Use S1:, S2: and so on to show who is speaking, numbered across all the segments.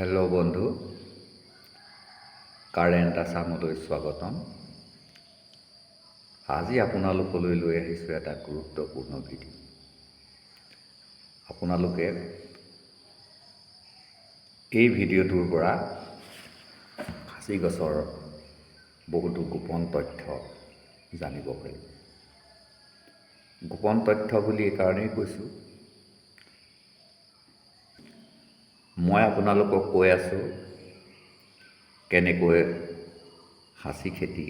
S1: Hello বন্ধু। Current আছামলৈ স্বাগতম। আজি আপোনালোকলৈ লৈ আহিছোঁ এটা গুৰুত্বপূৰ্ণ ভিডিঅ' আপোনালোকে এই ভিডিঅ'টোৰ পৰা খাচী গছৰ বহুতো গোপন তথ্য জানিব পাৰিব গোপন তথ্য বুলি এইকাৰণেই কৈছোঁ মই আপোনালোকক কৈ আছোঁ কেনেকৈ সাঁচি খেতি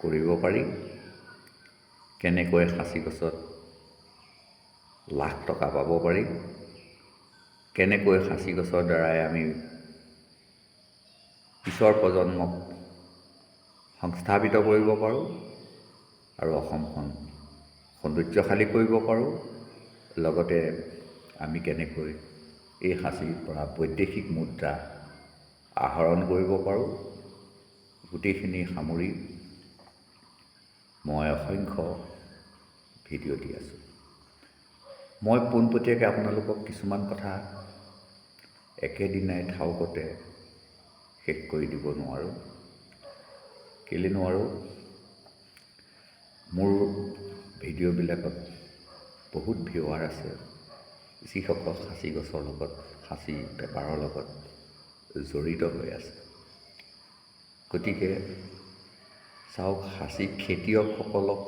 S1: কৰিব পাৰি কেনেকৈ সাঁচি গছত লাখ টকা পাব পাৰি কেনেকৈ সাঁচি গছৰ দ্বাৰাই আমি পিছৰ প্ৰজন্মক সংস্থাপিত কৰিব পাৰোঁ আৰু অসমখন সৌন্দৰ্যশালী কৰিব পাৰোঁ লগতে আমি কেনেকৈ এই সাঁচিৰ পৰা বৈদেশিক মুদ্ৰা আহৰণ কৰিব পাৰোঁ। গোটেইখিনি সামৰি মই অসংখ্য ভিডিঅ' দি আছোঁ। মই পোনপটীয়াকৈ আপোনালোকক কিছুমান কথা একেদিনাই থাওকতে শেষ কৰি দিব নোৱাৰোঁ। কেলৈ নোৱাৰোঁ? মোৰ ভিডিঅ'বিলাকত বহুত ভিউৱাৰ আছে। যিসকল সাঁচি গছৰ লগত সাঁচি বেপাৰৰ লগত জড়িত হৈ আছে। গতিকে চাওক সাঁচি খেতিয়কসকলক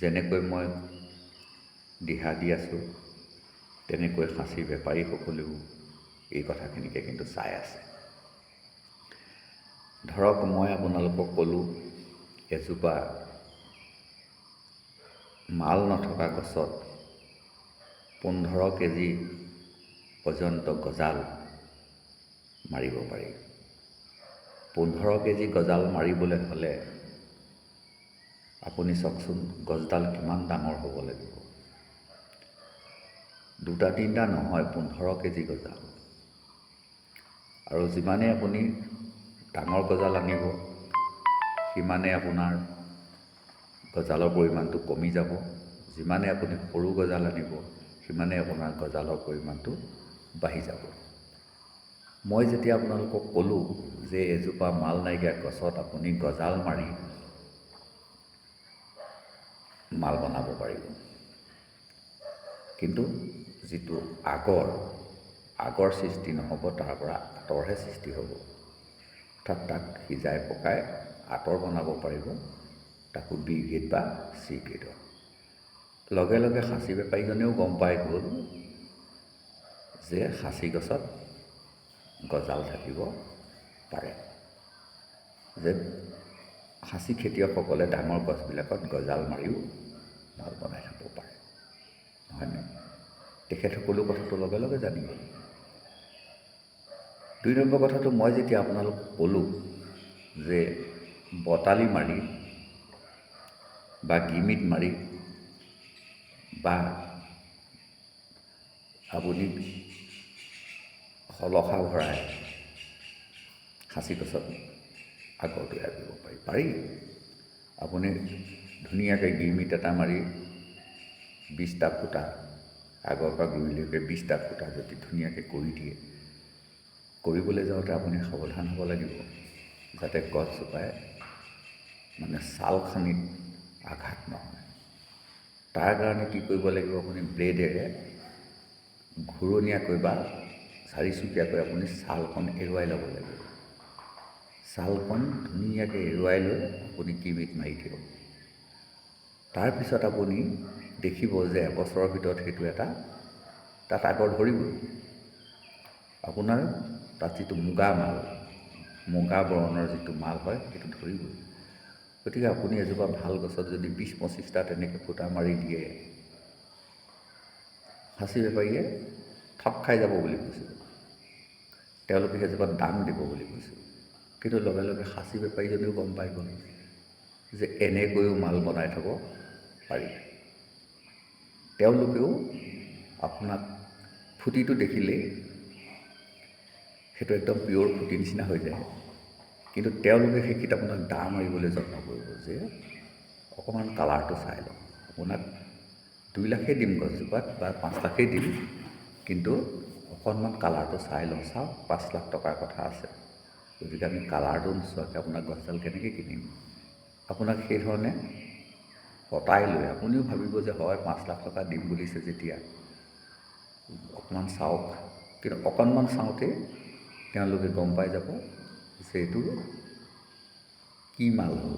S1: যেনেকৈ মই দিহা দি আছোঁ, তেনেকৈ সাঁচি বেপাৰীসকলেও এই কথাখিনিকে কিন্তু চাই আছে। ধৰক, মই আপোনালোকক ক'লোঁ, এজোপা মাল নথকা গছত পোন্ধৰ কেজি পৰ্যন্ত গজাল মাৰিব পাৰি। পোন্ধৰ কেজি গজাল মাৰিবলৈ হ'লে আপুনি চাওকচোন গছডাল কিমান ডাঙৰ হ'ব লাগিব। দুটা তিনিটা নহয় পোন্ধৰ কেজি গজাল। আৰু যিমানেই আপুনি ডাঙৰ গজাল আনিব সিমানে আপোনাৰ গজালৰ পৰিমাণটো কমি যাব। যিমানে আপুনি সৰু গজাল আনিব সিমানে আপোনাৰ গজালৰ পৰিমাণটো বাঢ়ি যাব। মই যেতিয়া আপোনালোকক ক'লোঁ যে এজোপা মাল নাইকিয়া গছত আপুনি গজাল মাৰি মাল বনাব পাৰিব। কিন্তু যিটো আগৰ আগৰ সৃষ্টি নহ'ব তাৰ পৰা আঁতৰহে সৃষ্টি হ'ব। অৰ্থাৎ তাক সিজাই পকাই আঁতৰ বনাব পাৰিব তাকো বি গ্ৰেড বা চি গ্ৰেডৰ লগে লগে সাঁচি বেপাৰীজনেও গম পাই গ'ল যে সাঁচি গছত গজাল থাকিব পাৰে। যে সাঁচি খেতিয়কসকলে ডাঙৰ গছবিলাকত গজাল মাৰিও মাল বনাই খাব পাৰে। নহয়নে তেখেতসকলেও কথাটো লগে লগে জানি গ'ল। দুই নম্বৰ কথাটো মই যেতিয়া আপোনালোকক ক'লোঁ যে বটালি মাৰি বা গিমিত মাৰি বা আপুনি শলখা ভৰাই সাঁচি গছত আগৰ তৈয়াৰ কৰিব পাৰি পাৰি আপুনি ধুনীয়াকৈ গিমিত এটা মাৰি বিছটা ফুটা আগৰ পৰা গুৰিলৈকে বিছটা ফুটা যদি ধুনীয়াকৈ কৰি দিয়ে কৰিবলৈ যাওঁতে আপুনি সাৱধান হ'ব লাগিব যাতে গছজোপাই মানে ছালখনিত আঘাত নহয় তাৰ কাৰণে কি কৰিব লাগিব আপুনি ব্লেডেৰে ঘূৰণীয়াকৈ বা চাৰিচুকীয়াকৈ আপুনি ছালখন এৰুৱাই ল'ব লাগিব। ছালখন ধুনীয়াকৈ এৰুৱাই লৈ আপুনি কিমিত মাৰি দিব তাৰপিছত আপুনি দেখিব যে এবছৰৰ ভিতৰত সেইটো এটা তাত আগৰ ধৰিবই আপোনাৰ তাত যিটো মুগা মাল মুগা বৰণৰ যিটো মাল হয় সেইটো ধৰিবই গতিকে আপুনি এজোপা ভালো গছত যদি বিছ পঁচিছটা তেনেকৈ ফুটা মাৰি দিয়ে সাঁচি বেপাৰীয়ে ঠগ খাই যাব বুলি কৈছোঁ। তেওঁলোকে সেইজোপাত দাম দিব বুলি কৈছোঁ। কিন্তু লগে লগে সাঁচি বেপাৰীজনেও গম পাই গ'ল যে এনেকৈও মাল বনাই থ'ব পাৰি। তেওঁলোকেও আপোনাক ফুটিটো দেখিলেই সেইটো একদম পিয়'ৰ ফুটি নিচিনা হৈ যায়। কিন্তু তেওঁলোকে সেইখিনিত আপোনাক দা মাৰিবলৈ যত্ন কৰিব যে অকণমান কালাৰটো চাই লওঁ আপোনাক দুই লাখেই দিম গছজোপাত বা পাঁচ লাখেই দিম, কিন্তু অকণমান কালাৰটো চাই লওঁ। চাওক, পাঁচ লাখ টকাৰ কথা আছে। গতিকে আমি কালাৰটো নোচোৱাকৈ আপোনাক গছডাল কেনেকৈ কিনিম? আপোনাক সেইধৰণে পতাই লৈ আপুনিও ভাবিব যে হয়, পাঁচ লাখ টকা দিম বুলিছে যেতিয়া। অকণমান চাওক, কিন্তু অকণমান চাওঁতেই তেওঁলোকে গম পাই যাব এইটো কি মাল হ'ল?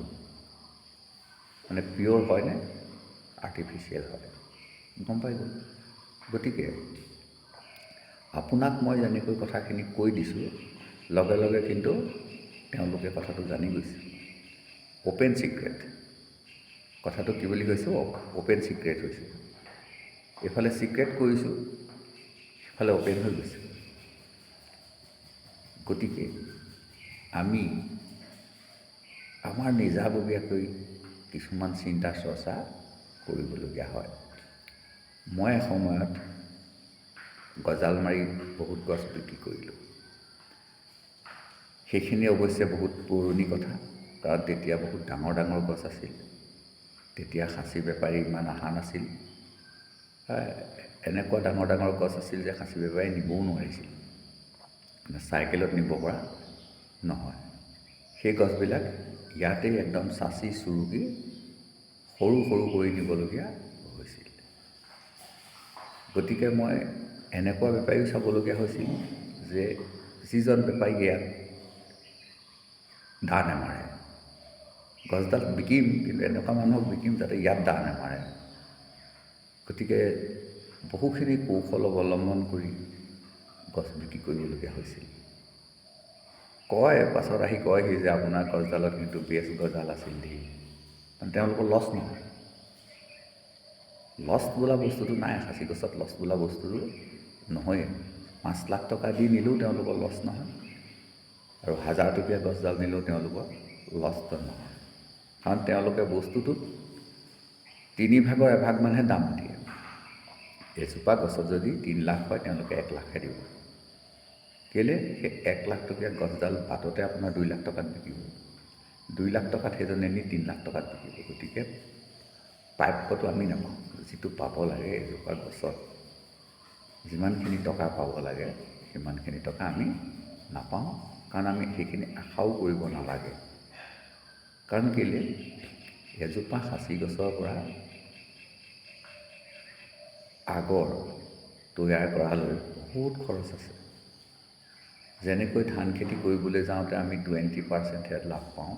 S1: মানে পিয়'ৰ হয়নে? আৰ্টিফিচিয়েল হয়। গম পাই গ'ল। গতিকে, আপোনাক মই যেনেকৈ কথাখিনি কৈ দিছোঁ, লগে লগে কিন্তু তেওঁলোকে কথাটো জানি গৈছে। অ'পেন ছিক্ৰেট কথাটো কি বুলি কৈছোঁ? অ'পেন ছিক্ৰেট হৈছে। এইফালে ছিক্ৰেট কৰিছোঁ সিফালে অ'পেন হৈ গৈছে। গতিকে আমি আমাৰ নিজাববীয়াকৈ কিছুমান চিন্তা চৰ্চা কৰিবলগীয়া হয়। মই এসময়ত গজাল মাৰি বহুত গছ বিক্ৰী কৰিলোঁ। সেইখিনি অৱশ্যে বহুত পুৰণি কথা কাৰণ তেতিয়া বহুত ডাঙৰ ডাঙৰ গছ আছিল। তেতিয়া খাচী বেপাৰী ইমান অহা নাছিল। এনেকুৱা ডাঙৰ ডাঙৰ গছ আছিল যে খাচী বেপাৰী নিবও নোৱাৰিছিল। চাইকেলত নিব পৰা। নহয়। সেই গছবিলাক ইয়াতেই একদম চাচি চুৰুকি সৰু সৰু কৰি নিবলগীয়া হৈছিল। গতিকে মই এনেকুৱা বেপাৰীও চাবলগীয়া হৈছিল যে যিজন বেপাৰী ইয়াত দা নেমাৰে গছডাল বিকিম কিন্তু এনেকুৱা মানুহক বিকিম যাতে ইয়াত দা নেমাৰে গতিকে বহুখিনি কৌশল অৱলম্বন কৰি গছ বিক্ৰী কৰিবলগীয়া হৈছিল। কয় পাছত আহি কয়হি যে আপোনাৰ গছডালত কিন্তু বেষ্ট গজাল আছিল দেই। মানে তেওঁলোকৰ লছ নহয়। লছ বোলা বস্তুটো নাই সাঁচি গছত লছ বোলা বস্তুটো নহয়েই। পাঁচ লাখ টকা দি নিলেও তেওঁলোকৰ লছ নহয়। আৰু হাজাৰ টকীয়া গছডাল নিলেও তেওঁলোকৰ লছটো নহয়। কাৰণ তেওঁলোকে বস্তুটোত তিনি ভাগৰ এভাগ মানহে দাম দিয়ে। এজোপা গছত যদি তিনি লাখ হয়, তেওঁলোকে এক লাখহে দিব। কেলৈ সেই এক লাখ টকীয়া গছডাল পাততে আপোনাৰ দুই লাখ টকাত বিকিব দুই লাখ টকাত সেইজনে নি তিনি লাখ টকাত বিকিব গতিকে প্ৰাপ্যটো আমি নাপাওঁ যিটো পাব লাগে এজোপা গছত যিমানখিনি টকা পাব লাগে সিমানখিনি টকা আমি নাপাওঁ। কাৰণ আমি সেইখিনি আশাও কৰিব নালাগে। কাৰণ কেলৈ? এজোপা সাঁচি গছৰ পৰা আগৰ তৈয়াৰ কৰালৈ বহুত খৰচ আছে। যেনেকৈ ধান খেতি কৰিবলৈ যাওঁতে আমি টুৱেণ্টি পাৰ্চেণ্টহে লাভ পাওঁ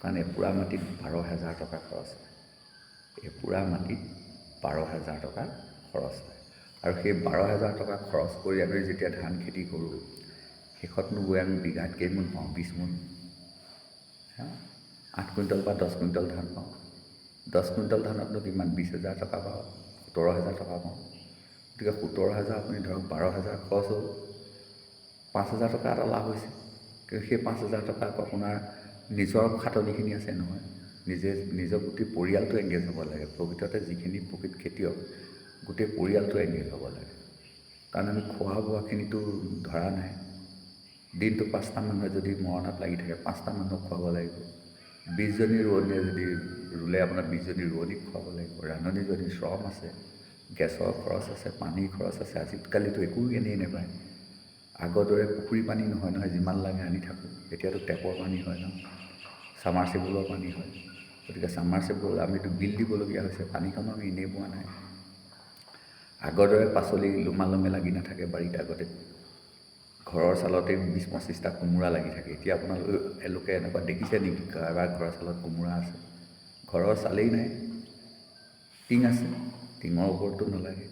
S1: কাৰণ এপোৰা মাটিত বাৰ হেজাৰ টকা খৰচ হয়। এপোৰা মাটিত বাৰ হেজাৰ টকা খৰচ হয়। আৰু সেই বাৰ হেজাৰ টকা খৰচ কৰি আমি যেতিয়া ধান খেতি কৰোঁ শেষতনো গৈ আমি বিঘাত কেইমোন পাওঁ? বিছ মোন আঠ কুইণ্টল বা দহ কুইণ্টল ধান পাওঁ। দহ কুইণ্টল ধানতনো কিমান? বিছ হেজাৰ টকা পাওঁ সোতৰ হেজাৰ টকা পাওঁ। গতিকে সোতৰ হেজাৰ আপুনি ধৰক বাৰ হেজাৰ খৰচ হ'ল। পাঁচ হেজাৰ টকা এটা লাভ হৈছে। কিন্তু সেই পাঁচ হেজাৰ টকা আকৌ আপোনাৰ নিজৰ খাটনিখিনি আছে নহয়। নিজে নিজৰ গোটেই পৰিয়ালটো এংগেজ হ'ব লাগে। প্ৰকৃততে যিখিনি প্ৰকৃত খেতিয়ক গোটেই পৰিয়ালটো এংগেজ হ'ব লাগে। কাৰণ আমি খোৱা বোৱাখিনিতো ধৰা নাই। দিনটো পাঁচটা মানুহে যদি মৰণাত লাগি থাকে পাঁচটা মানুহক খুৱাব লাগিব। বিছজনী ৰোৱনীয়ে যদি ৰুলে আপোনাৰ বিছজনী ৰোৱনীক খুৱাব লাগিব। ৰান্ধনীজনীৰ শ্ৰম আছে গেছৰ খৰচ আছে পানীৰ খৰচ আছে। আজিকালিতো একো এনেই নাপায়। আগৰ দৰে পুখুৰী পানী নহয় নহয় যিমান লাগে আনি থাকোঁ। এতিয়াতো টেপৰ পানী হয় ন? চামাৰ চেবুলৰ পানী হয়। গতিকে চামাৰ চেবুল আমিতো বিল দিবলগীয়া হৈছে পানীকণো আমি এনেই পোৱা নাই। আগৰ দৰে পাচলি লোমালমে লাগি নাথাকে বাৰীত আগতে। ঘৰৰ চালতে বিছ পঁচিছটা কোমোৰা লাগি থাকে। এতিয়া আপোনালোকে এলোকে এনেকুৱা দেখিছে নেকি? কাৰোবাৰ ঘৰৰ চালত কোমোৰা আছে? ঘৰৰ চালেই নাই। টিং আছে। টিঙৰ ওপৰতো নালাগে।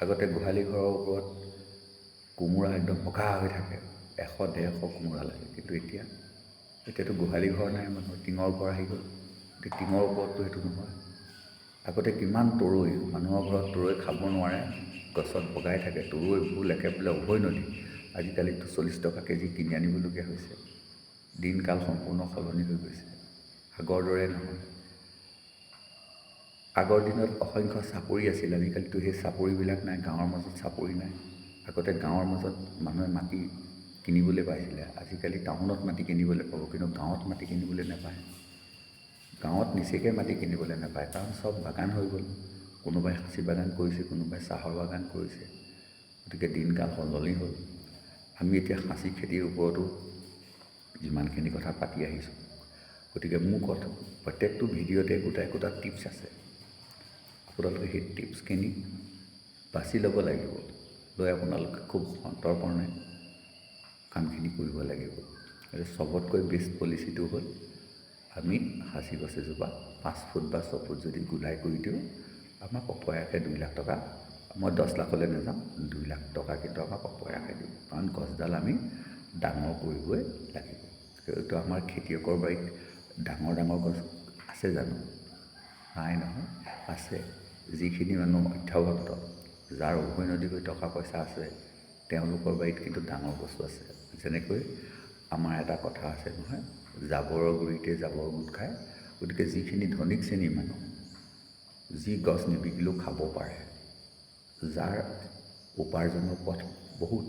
S1: আগতে গোহালি ঘৰৰ ওপৰত কোমোৰা একদম বগা হৈ থাকে এশ ডেৰশ কোমোৰা লাগে কিন্তু এতিয়া এতিয়াতো গোহালি ঘৰ নাই মানুহৰ টিঙৰ ঘৰ আহি গ'ল। গতিকে টিঙৰ ওপৰততো সেইটো নহয়। আগতে কিমান তৰৈ মানুহৰ ঘৰত তৰৈ খাব নোৱাৰে গছত বগাই থাকে তৰৈ ভোল একেবাৰে উভৈ নদী। আজিকালিতো চল্লিছ টকা কেজি কিনি আনিবলগীয়া হৈছে। দিনকাল সম্পূৰ্ণ সলনি হৈ গৈছে। আগৰ দৰে নহয়। আগৰ দিনত অসংখ্য চাপৰি আছিল আজিকালিতো সেই চাপৰিবিলাক নাই গাঁৱৰ মাজত চাপৰি নাই। আগতে গাঁৱৰ মাজত মানুহে মাটি কিনিবলৈ পাইছিলে। আজিকালি টাউনত মাটি কিনিবলৈ পাব কিন্তু গাঁৱত মাটি কিনিবলৈ নাপায়। গাঁৱত নিচেকৈ মাটি কিনিবলৈ নাপায় কাৰণ চব বাগান হৈ গ'ল। কোনোবাই সাঁচি বাগান কৰিছে কোনোবাই চাহৰ বাগান কৰিছে। গতিকে দিনকাল সলনি হ'ল। আমি এতিয়া সাঁচি খেতিৰ ওপৰতো যিমানখিনি কথা পাতি আহিছোঁ। গতিকে মোৰ কথা প্ৰত্যেকটো ভিডিঅ'তে একোটা একোটা টিপছ আছে। আপোনালোকে সেই টিপছখিনি বাছি ল'ব লাগিব। লৈ আপোনালোকে খুব সন্তৰ্পণে কামখিনি কৰিব লাগিব। আৰু চবতকৈ বেষ্ট পলিচিটো হ'ল আমি সাঁচি গছ এজোপা পাঁচ ফুট বা ছফুট যদি গোলাই কৰি দিওঁ আমাক অপয়াকে দুই লাখ টকা মই দহ লাখলৈ নাযাওঁ দুই লাখ টকা কিন্তু আমাক অপয়াকে দিব কাৰণ গছডাল আমি ডাঙৰ কৰিবই লাগিব। সেইটো আমাৰ খেতিয়কৰ বাৰীত ডাঙৰ ডাঙৰ গছ আছে জানো? নাই নহয় আছে। যিখিনি মানুহ অধ্যৱক্ত। যাৰ উভৈনদীকৈ টকা পইচা আছে তেওঁলোকৰ বাৰীত কিন্তু ডাঙৰ গছো আছে। যেনেকৈ আমাৰ এটা কথা আছে নহয় জাবৰৰ গুৰিতে জাবৰ গোট খায় গতিকে যিখিনি ধনিক শ্ৰেণীৰ মানুহ যি গছ নিবিকিলেও খাব পাৰে যাৰ উপাৰ্জনৰ পথ বহুত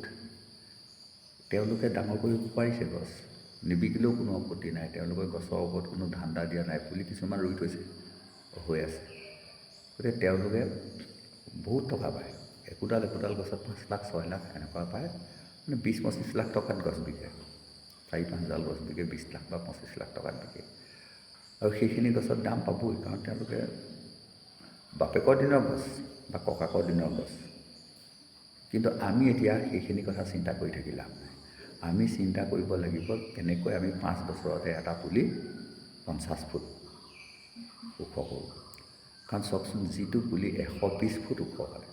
S1: তেওঁলোকে ডাঙৰ কৰিব পাৰিছে গছ নিবিকিলেও কোনো আপত্তি নাই তেওঁলোকে গছৰ ওপৰত কোনো ধান্দা দিয়া নাই পুলি কিছুমান ৰুই থৈছে হৈ আছে। গতিকে তেওঁলোকে বহুত টকা পায়। একোডাল একোডাল গছত পাঁচ লাখ, ছয় লাখ এনেকুৱা পায়। মানে বিছ পঁচিছ লাখ টকাত গছ বিকে। চাৰি পাঁচডাল গছ বিকে বিছ লাখ বা পঁচিছ লাখ টকাত বিকে। আৰু সেইখিনি গছত দাম পাবই, কাৰণ তেওঁলোকে বাপেকৰ দিনৰ গছ বা ককাকৰ দিনৰ গছ। কিন্তু আমি এতিয়া সেইখিনি কথা চিন্তা কৰি থাকি লাভ নাই। আমি চিন্তা কৰিব লাগিব, কেনেকৈ আমি পাঁচ বছৰতে এটা পুলি পঞ্চাছ ফুট ওখ কৰোঁ। কাৰণ চাওকচোন যিটো পুলি এশ বিছ ফুট ওখ হয়।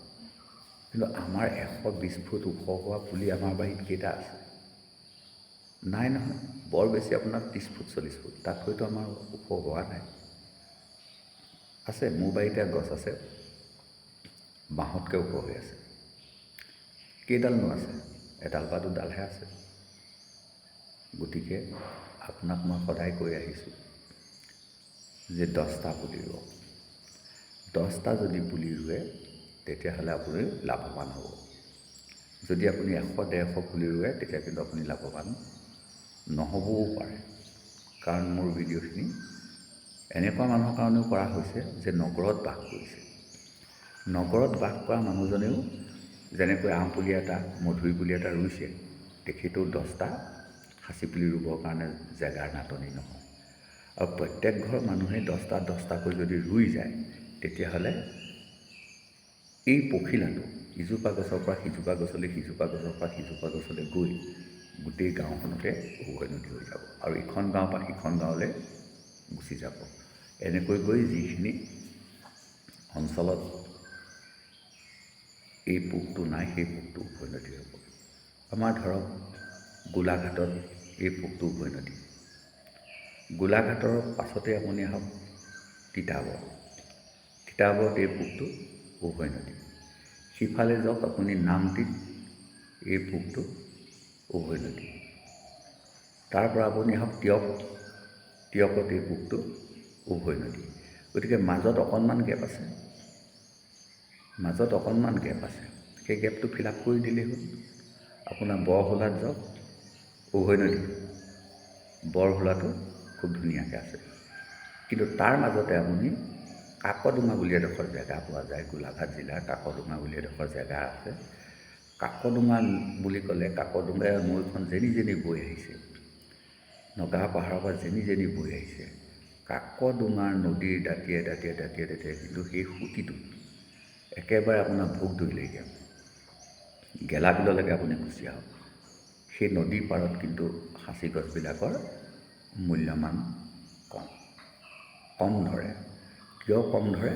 S1: কিন্তু আমাৰ এশ বিছ ফুট ওখ হোৱা পুলি আমাৰ বাৰীত কেইটা আছে? নাই নহয়, বৰ বেছি আপোনাৰ ত্ৰিছ ফুট, চল্লিছ ফুট, তাতকৈতো আমাৰ ওখ হোৱা নাই। আছে, মোৰ বাৰীতে গছ আছে, বাঁহতকৈ ওখ হৈ আছে। কেইডালনো আছে? এডাল বা দুডালহে আছে। গতিকে আপোনাক মই সদায় কৈ আহিছোঁ যে দহটা পুলি ৰুৱক দহটা যদি পুলি ৰুৱে, তেতিয়াহ'লে আপুনি লাভৱান হ'ব। যদি আপুনি এশ, ডেৰশ পুলি ৰুৱে, তেতিয়া কিন্তু আপুনি লাভৱান নহ'বও পাৰে। কাৰণ মোৰ ভিডিঅ'খিনি এনেকুৱা মানুহৰ কাৰণেও কৰা হৈছে যে নগৰত বাস কৰিছে। নগৰত বাস কৰা মানুহজনেও যেনেকৈ আম পুলি এটা, মধুৰি পুলি এটা ৰুইছে, তেখেতেও দহটা সাঁচি পুলি ৰুবৰ কাৰণে জেগাৰ নাটনি নহয়। আৰু প্ৰত্যেক ঘৰ মানুহে দহটা, দহটাকৈ যদি ৰুই যায় তেতিয়াহ'লে এই পখিলাটো ইজোপা গছৰ পৰা সিজোপা গছলৈ সিজোপা গছৰ পৰা সিজোপা গছলৈ গৈ গোটেই গাঁওখনতে উভৈনদী হৈ যাব আৰু ইখন গাঁৱৰ পৰা সিখন গাঁৱলৈ গুচি যাব। এনেকৈ গৈ যিখিনি অঞ্চলত এই পোকটো নাই সেই পোকটো উভৈনদী হ'ব। আমাৰ ধৰক গোলাঘাটত এই পোকটো উভৈনদী গোলাঘাটৰ পাছতে আপুনি আহক তিতাবৰ। তিতাবৰত এই পোকটো উভৈনদী সিফালে যাওক আপুনি নামটিত এই পোকটো উভৈনদী তাৰপৰা আপুনি আহক তিয়ক তিয়কত এই পোকটো উভৈনদী গতিকে মাজত অকণমান গেপ আছে। মাজত অকণমান গেপ আছে। সেই গেপটো ফিল আপ কৰি দিলেই হ'ল। আপোনাৰ বৰহোলাত যাওক উভৈনদী বৰহোলাটো খুব ধুনীয়াকৈ আছে। কিন্তু তাৰ মাজতে আপুনি কাকডোঙা বুলি এডোখৰ জেগা পোৱা যায়, গোলাঘাট জিলাৰ কাকডোঙা বুলি এডোখৰ জেগা আছে। কাকডোঙা বুলি ক'লে কাকডোঙাই নৈখন যেনি যেনি বৈ আহিছে, নগা পাহাৰৰ পৰা যেনি যেনি বৈ আহিছে কাকডোঙাৰ নদীৰ দাঁতিয়ে দাঁতিয়ে দাঁতিয়ে দাঁতিয়ে কিন্তু সেই সুঁতিটোত একেবাৰে আপোনাৰ ভোগ দৈলৈকে গেলাবিললৈকে আপুনি গুচি আহক। সেই নদীৰ পাৰত কিন্তু সাঁচি গছবিলাকৰ মূল্যমান কম কম ধৰে। কিয় কম ধৰে?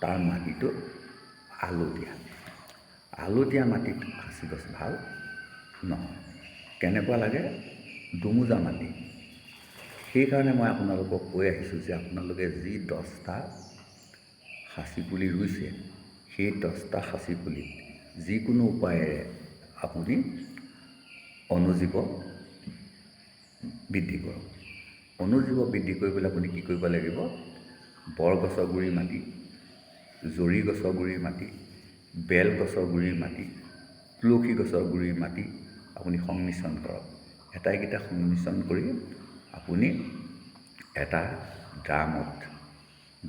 S1: তাৰ মাটিটো আলতীয়া আলতীয়া মাটিত সাঁচি গছ ভাল নহয়। কেনেকুৱা লাগে? দুমোজা মাটি। সেইকাৰণে মই আপোনালোকক কৈ আহিছোঁ যে আপোনালোকে যি দহটা সাঁচি পুলি ৰুইছে সেই দহটা সাঁচি পুলিত যিকোনো উপায়েৰে আপুনি অনুজীৱ বৃদ্ধি কৰক। অনুজীৱ বৃদ্ধি কৰিবলৈ আপুনি কি কৰিব লাগিব? বৰগছৰ গুৰিৰ মাটি জৰি গছৰ গুৰিৰ মাটি বেল গছৰ গুৰিৰ মাটি তুলসী গছৰ গুৰিৰ মাটি আপুনি সংমিশ্ৰণ কৰক। এটাইকেইটা সংমিশ্ৰণ কৰি আপুনি এটা ড্ৰামত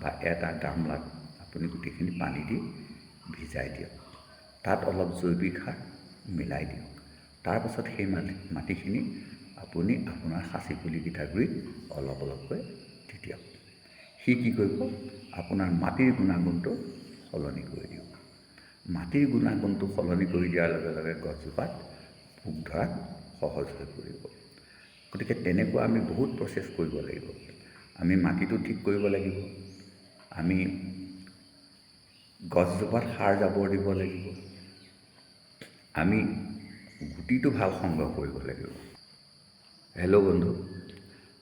S1: বা এটা গামলাত আপুনি গোটেইখিনি পানী দি ভিজাই দিয়ক। তাত অলপ জৈৱিক সাৰ মিলাই দিয়ক। তাৰপাছত সেই মাটি মাটিখিনি আপুনি আপোনাৰ সাঁচি পুলিকেইটাৰ গুৰিত অলপ অলপকৈ দি দিয়ক। সি কি কৰিব? আপোনাৰ মাটিৰ গুণাগুণটো সলনি কৰি দিব। মাটিৰ গুণাগুণটো সলনি কৰি দিয়াৰ লগে লগে গছজোপাত পোক ধৰাত সহজ হৈ পৰিব। গতিকে তেনেকুৱা আমি বহুত প্ৰচেছ কৰিব লাগিব। আমি মাটিটো ঠিক কৰিব লাগিব। আমি গছজোপাত সাৰ জাবৰ দিব লাগিব। আমি গুটিটো ভালো সংগ্ৰহ কৰিব লাগিব। হেল্ল' বন্ধু,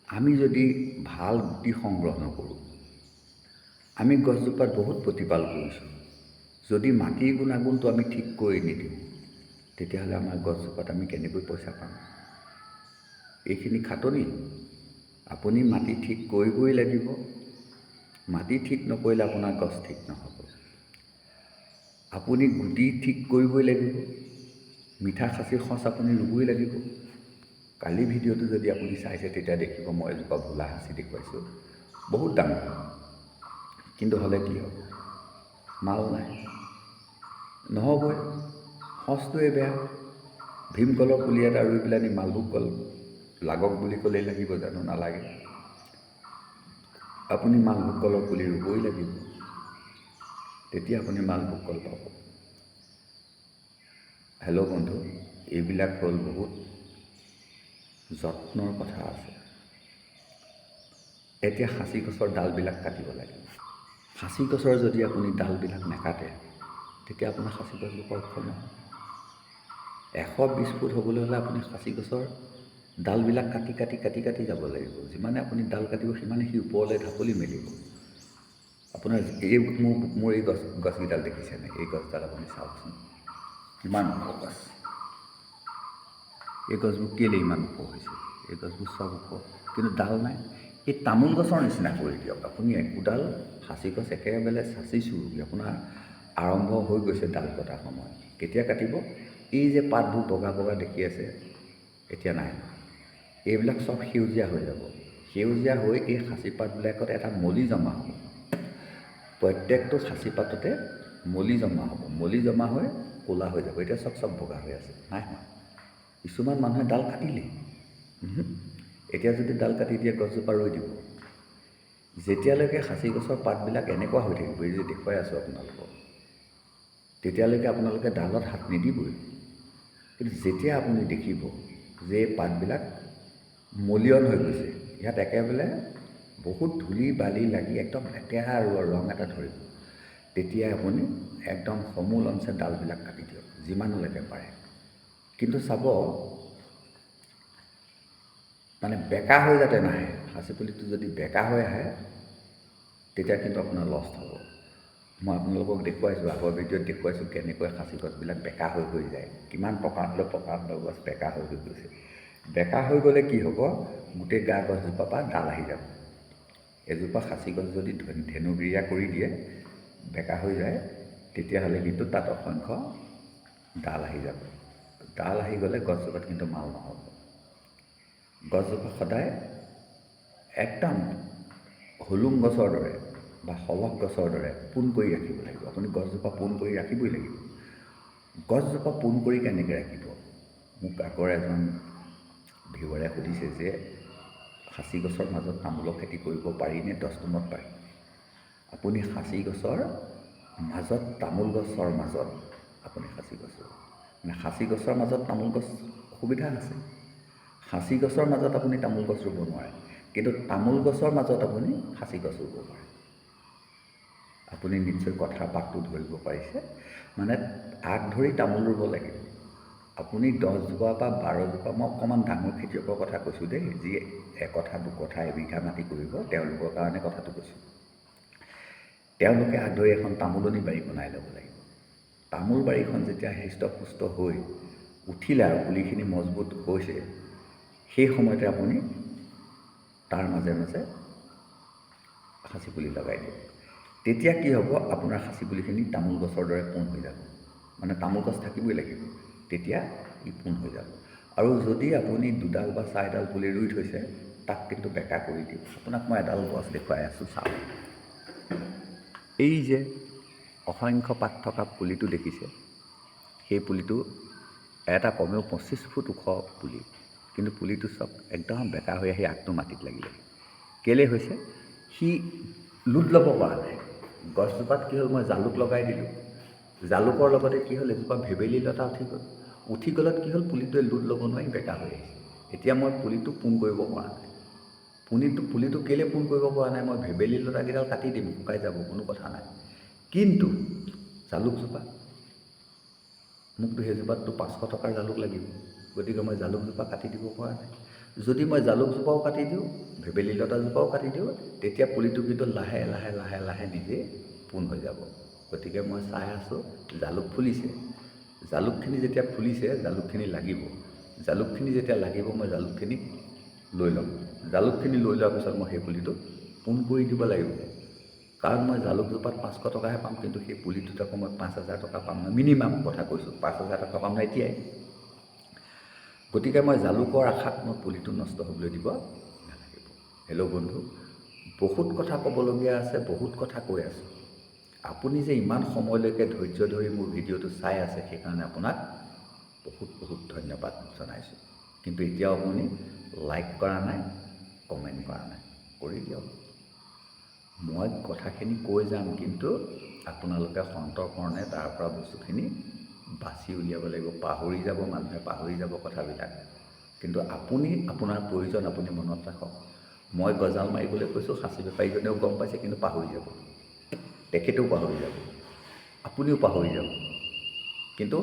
S1: আমি যদি ভালো গুটি সংগ্ৰহ নকৰোঁ আমি গছজোপাত বহুত প্ৰতিপাল কৰিছোঁ। যদি মাটিৰ গুণাগুণটো আমি ঠিক কৰি নিদিওঁ, তেতিয়াহ'লে আমাৰ গছজোপাত আমি কেনেকৈ পইচা পাম? এইখিনি খাটনি। আপুনি মাটি ঠিক কৰিবই লাগিব। মাটি ঠিক নকৰিলে আপোনাৰ গছ ঠিক নহ'ব। আপুনি গুটি ঠিক কৰিবই লাগিব। মিঠা খাচী সঁচ আপুনি ৰুবই লাগিব। কালি ভিডিঅ'টো যদি আপুনি চাইছে, তেতিয়া দেখিব মই এজোপা ভোলা সাঁচি দেখুৱাইছোঁ। বহুত ডাঙৰ। কিন্তু হ'লে কি হ'ব? মাল নাই। নহ'বই। সঁচটোৱে বেয়া। ভীমকলৰ পুলি এটা ৰুই পেলানি মালভোগ কল লাগক বুলি ক'লেই লাগিব জানো? নালাগে। আপুনি মালভোগ কলৰ পুলি ৰুবই লাগিব। তেতিয়া আপুনি মালভোগ কল পাব। হেল্ল' বন্ধু এইবিলাক হ'ল বহুত যত্নৰ কথা আছে। এতিয়া সাঁচি গছৰ ডালবিলাক কাটিব লাগে। সাঁচি গছৰ যদি আপুনি ডালবিলাক নেকাটে তেতিয়া আপোনাৰ সাঁচি গছজোপা ওখ নহয় এশ বিছ ফুট হ'বলৈ হ'লে আপুনি সাঁচি গছৰ ডালবিলাক কাটি কাটি কাটি কাটি যাব লাগিব। যিমানে আপুনি ডাল কাটিব সিমানে সি ওপৰলৈ ঢাপলি মেলিব। আপোনাৰ এই মোৰ মোৰ এই গছ গছকেইডাল দেখিছেনে এই গছডাল আপুনি চাওকচোন। কিমান ওখ গছ। এই গছবোৰ কেলৈ ইমান ওখ হৈছে? এই গছবোৰ চব ওখ। কিন্তু ডাল নাই। এই তামোল গছৰ নিচিনা কৰি দিয়ক। আপুনি একোডাল সাঁচি গছ একেবাৰে চাঁচিছোঁ আপোনাৰ আৰম্ভ হৈ গৈছে ডাল কটা সময়। কেতিয়া কাটিব? এই যে পাতবোৰ বগা বগা দেখি আছে এতিয়া নাই। এইবিলাক চব সেউজীয়া হৈ যাব। সেউজীয়া হৈ এই সাঁচি পাতবিলাকত এটা মলি জমা হ'ব। প্ৰত্যেকটো সাঁচি পাততে মলি জমা হ'ব। মলি জমা হৈ ক'লা হৈ যাব। এতিয়া চব চব বগা হৈ আছে। নাই হোৱা। কিছুমান মানুহে ডাল কাটিলেই। এতিয়া যদি ডাল কাটি দিয়ে গছজোপা ৰৈ দিব। যেতিয়ালৈকে সাঁচি গছৰ পাতবিলাক এনেকুৱা হৈ থাকিব যে দেখুৱাই আছোঁ আপোনালোকক তেতিয়ালৈকে আপোনালোকে ডালত হাত নিদিবই। কিন্তু যেতিয়া আপুনি দেখিব যে এই পাতবিলাক মলিয়ন হৈ গৈছে ইয়াত একেবাৰে বহুত ধূলি বালি লাগি একদম লেতেৰা আৰু ৰং এটা ধৰিব তেতিয়াই আপুনি একদম সমূল অংশে ডালবিলাক কাটি দিয়ক যিমানলৈকে পাৰে। কিন্তু চাব মানে বেকা হৈ যাতে নাহে সাঁচি পুলিটো যদি বেকা হৈ আহে, তেতিয়া কিন্তু আপোনাৰ লষ্ট হ'ব। মই আপোনালোকক দেখুৱাইছোঁ, আগৰ ভিডিঅ'ত দেখুৱাইছোঁ কেনেকৈ সাঁচি গছবিলাক বেকা হৈ হৈ যায়। কিমান প্ৰকাণ্ড প্ৰকাণ্ড গছ বেকা হৈ হৈ গৈছে। বেকা হৈ গ'লে কি হ'ব? গোটেই গা গছজোপা পৰা ডাল আহি যাব। এজোপা সাঁচি গছ যদি ধে- ধেনুবিৰীয়া কৰি দিয়ে, বেকা হৈ যায়, তেতিয়াহ'লে কিন্তু তাত অসংখ্য ডাল আহি যাব। ডাল আহি গ'লে গছজোপাত কিন্তু মাল নহ'ব। গছজোপা সদায় একদম হুলুং গছৰ দৰে বা শলখ গছৰ দৰে পোন কৰি ৰাখিব লাগিব। আপুনি গছজোপা পোন কৰি ৰাখিবই লাগিব। গছজোপা পোন কৰি কেনেকৈ ৰাখিব? মোক আগৰ এজন ভিউৱাৰে সুধিছে যে সাঁচি গছৰ মাজত তামোলৰ খেতি কৰিব পাৰিনে দহ টোমত পাৰি? আপুনি সাঁচি গছৰ মাজত তামোল গছৰ মাজত আপুনি সাঁচি গছ। মানে সাঁচি গছৰ মাজত তামোল গছ সুবিধা আছে। সাঁচি গছৰ মাজত আপুনি তামোল গছ ৰুব নোৱাৰে। কিন্তু তামোল গছৰ মাজত আপুনি সাঁচি গছ ৰুব পাৰে। আপুনি নিশ্চয় কথাৰ পাকটো ধৰিব পাৰিছে। মানে আগ ধৰি তামোল ৰুব লাগিব। আপুনি দহজোপা বা বাৰজোপা মই অকণমান ডাঙৰ খেতিয়কৰ কথা কৈছোঁ দেই যি একঠা, দুকঠা, এবিঘা মাটি কৰিব, তেওঁলোকৰ কাৰণে কথাটো কৈছোঁ। তেওঁলোকে আগ ধৰি এখন তামোলনি বাৰী বনাই ল'ব লাগিব। তামোল বাৰীখন যেতিয়া হৃষ্টপুষ্ট হৈ উঠিলে আৰু পুলিখিনি মজবুত হৈছে সেই সময়তে আপুনি তাৰ মাজে মাজে সাঁচি পুলি লগাই দিয়ে। তেতিয়া কি হ'ব? আপোনাৰ সাঁচি পুলিখিনি তামোল গছৰ দৰে পোন হৈ যাব। মানে তামোল গছ থাকিবই লাগিব। তেতিয়া ই পোন হৈ যাব। আৰু যদি আপুনি দুডাল বা চাৰিডাল পুলি ৰুই থৈছে, তাক কিন্তু বেকা কৰি দিব আপোনাক মই এডাল গছ দেখুৱাই আছোঁ, চাওক। এই যে অসংখ্য পাত থকা পুলিটো দেখিছে, সেই পুলিটো এটা কমেও পঁচিছ ফুট ওখ পুলি। কিন্তু পুলিটো চব একদম বেকা হৈ আহি আগটো মাটিত লাগিলে। কেলৈ হৈছে? সি লোট ল'ব পৰা নাই। গছজোপাত কি হ'ল? মই জালুক লগাই দিলোঁ। জালুকৰ লগতে কি হ'ল? এজোপা ভেবেলী লতা উঠি গ'ল। উঠি গ'লত কি হ'ল? পুলিটোৱে লোট ল'ব নোৱাৰি, বেকা হৈ আহিছে। এতিয়া মই পুলিটো পোন কৰিব পৰা নাই। পুলিটো পুলিটো কেলৈ পোন কৰিব পৰা নাই? মই ভেবেলী লতাকেইডাল কাটি দিম, শুকাই যাব, কোনো কথা নাই। কিন্তু জালুকজোপা, মোকতো সেইজোপাততো পাঁচশো টকাৰ জালুক লাগিব। গতিকে মই জালুকজোপা কাটি দিব পৰা নাই। যদি মই জালুকজোপাও কাটি দিওঁ, ভেবেলী লতাজোপাও কাটি দিওঁ, তেতিয়া পুলিটো কিন্তু লাহে লাহে লাহে লাহে নিজে পোন হৈ যাব। গতিকে মই চাই আছোঁ, জালুক ফুলিছে। জালুকখিনি যেতিয়া ফুলিছে, জালুকখিনি লাগিব। জালুকখিনি যেতিয়া লাগিব, মই জালুকখিনি লৈ ল'ম। জালুকখিনি লৈ লোৱাৰ পিছত মই সেই পুলিটো পোন কৰি দিব লাগিব। কাৰণ মই জালুকজোপাত পাঁচশো টকাহে পাম, কিন্তু সেই পুলিটোত আকৌ মই পাঁচ হাজাৰ টকা পাম। ন মিনিমাম কথা কৈছোঁ, পাঁচ হাজাৰ টকা পাম ন এতিয়াই। গতিকে মই জালুকৰ আশাত মই পুলিটো নষ্ট হ'বলৈ দিব নালাগিব। হেল্ল' বন্ধু বহুত কথা ক'বলগীয়া আছে বহুত কথা কৈ আছোঁ। আপুনি যে ইমান সময়লৈকে ধৈৰ্য ধৰি মোৰ ভিডিঅ'টো চাই আছে সেইকাৰণে আপোনাক বহুত বহুত ধন্যবাদ জনাইছোঁ। কিন্তু এতিয়াও আপুনি লাইক কৰা নাই কমেণ্ট কৰা নাই কৰি দিয়ক। মই কথাখিনি কৈ যাম কিন্তু আপোনালোকে সন্তৰ্পণে তাৰ পৰা বস্তুখিনি বাছি উলিয়াব লাগিব পাহৰি যাব মানুহে পাহৰি যাব কথাবিলাক। কিন্তু আপুনি আপোনাৰ প্ৰয়োজন আপুনি মনত ৰাখক। মই গজাল মাৰিবলৈ কৈছোঁ সাঁচি বেপাৰীজনেও গম পাইছে কিন্তু পাহৰি যাব। তেখেতেও পাহৰি যাব। আপুনিও পাহৰি যাব। কিন্তু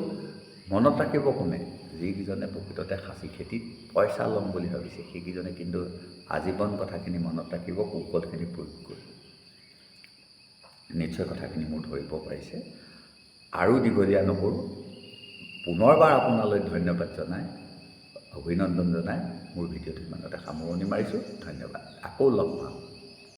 S1: মনত ৰাখিব কোনে? যিকেইজনে প্ৰকৃততে সাঁচি খেতিত পইচা ল'ম বুলি ভাবিছে সেইকেইজনে কিন্তু আজীৱন কথাখিনি মনত ৰাখিব কৌশলখিনি প্ৰয়োগ কৰিব। নিশ্চয় কথাখিনি মোৰ ধৰিব পাৰিছে। আৰু দীঘলীয়া নকৰোঁ। পুনৰবাৰ আপোনালৈ ধন্যবাদ জনাই অভিনন্দন জনাই মোৰ ভিডিঅ'টো ইমানতে সামৰণি মাৰিছোঁ ধন্যবাদ আকৌ লগ পাম।